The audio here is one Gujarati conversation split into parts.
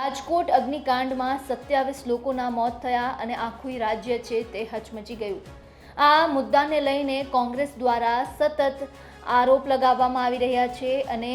રાજકોટ અગ્નિકાંડમાં સત્યાવીસ લોકોના મોત થયા અને આખું રાજ્ય છે તે હચમચી ગયું. આ મુદ્દાને લઈને કોંગ્રેસ દ્વારા સતત આરોપ લગાવવામાં આવી રહ્યા છે અને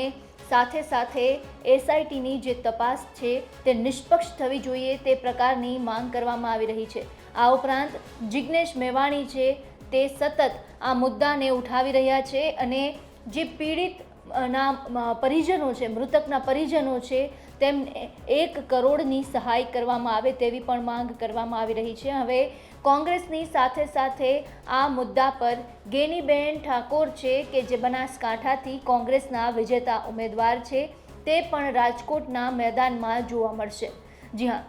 સાથે સાથે એસઆઈટીની જે તપાસ છે તે નિષ્પક્ષ થવી જોઈએ તે પ્રકારની માંગ કરવામાં આવી રહી છે. આ ઉપરાંત જિજ્ઞેશ મેવાણી છે તે સતત આ મુદ્દાને ઉઠાવી રહ્યા છે અને જે પીડિત ના પરિજનો છે, મૃતકના પરિજનો છે તેમને એક કરોડની સહાય કરવામાં આવે તેવી પણ માંગ કરવામાં આવી રહી છે. હવે કોંગ્રેસની સાથે સાથે આ મુદ્દા પર ગેનીબેન ઠાકોર છે કે જે બનાસકાંઠાથી કોંગ્રેસના વિજેતા ઉમેદવાર છે, તે પણ રાજકોટના મેદાનમાં જોવા મળશે. જી હા,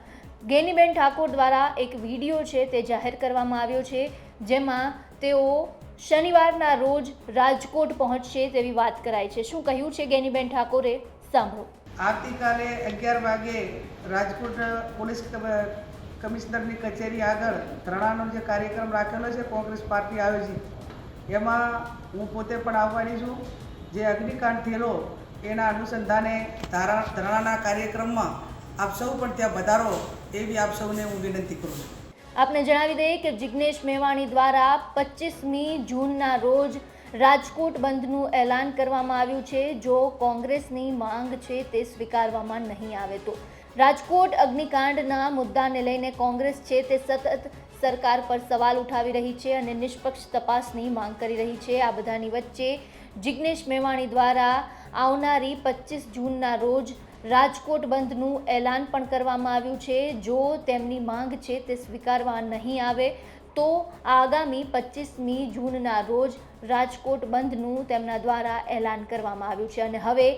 ગેનીબેન ઠાકોર દ્વારા એક વીડિયો છે તે જાહેર કરવામાં આવ્યો છે, જેમાં તેઓ શનિવારના રોજ રાજકોટ પહોંચશે તેવી વાત કરાય છે. શું કહ્યું છે ગેનીબેન ઠાકોરે? સાંભળો. આવતીકાલે અગિયાર વાગે રાજકોટ પોલીસ કમિશનરની કચેરી આગળ ધરણાનો જે કાર્યક્રમ રાખેલો છે, કોંગ્રેસ પાર્ટી આયોજિત, એમાં હું પોતે પણ આવવાની છું. જે અગ્નિકાંડ થયેલો, એના અનુસંધાને ધારા, ધરણાના કાર્યક્રમમાં આપ સૌ પણ ત્યાં વધારો, એવી આપ સૌને હું વિનંતી કરું છું. આપને જણાવી દઈએ કે જિજ્ઞેશ મેવાણી દ્વારા પચીસમી જૂનના રોજ રાજકોટ બંધનું એલાન કરવામાં આવ્યું છે. જો કોંગ્રેસની માંગ છે તે સ્વીકારવામાં નહીં આવે તો. રાજકોટ અગ્નિકાંડના મુદ્દાને લઈને કોંગ્રેસ છે તે સતત સરકાર પર સવાલ ઉઠાવી રહી છે અને નિષ્પક્ષ તપાસની માંગ કરી રહી છે. આ બધાની વચ્ચે જિજ્ઞેશ મેવાણી દ્વારા આવનારી પચીસ જૂનના રોજ રાજકોટ બંધનું એલાન પણ કરવામાં આવ્યું છે. જો તેમની માંગ છે તે સ્વીકારવા નહીં આવે, તો આગામી પચીસમી જૂનના રોજ રાજકોટ બંધનું તેમના દ્વારા એલાન કરવામાં આવ્યું છે. અને હવે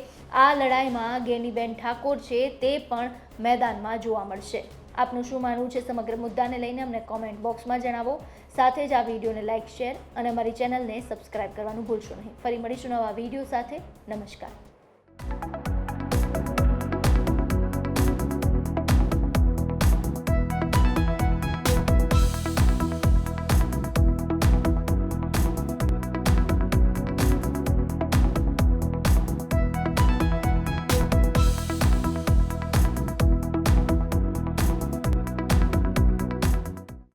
આ લડાઈમાં ગેનીબેન ઠાકોર છે તે પણ મેદાનમાં જોવા મળશે. આપનું શું માનવું છે સમગ્ર મુદ્દાને લઈને અમને કોમેન્ટ બોક્સમાં જણાવો. સાથે જ આ વિડીયોને લાઇક શેર અને અમારી ચેનલને સબસ્ક્રાઇબ કરવાનું ભૂલશો નહીં. ફરી મળીશું નવા વીડિયો સાથે. નમસ્કાર.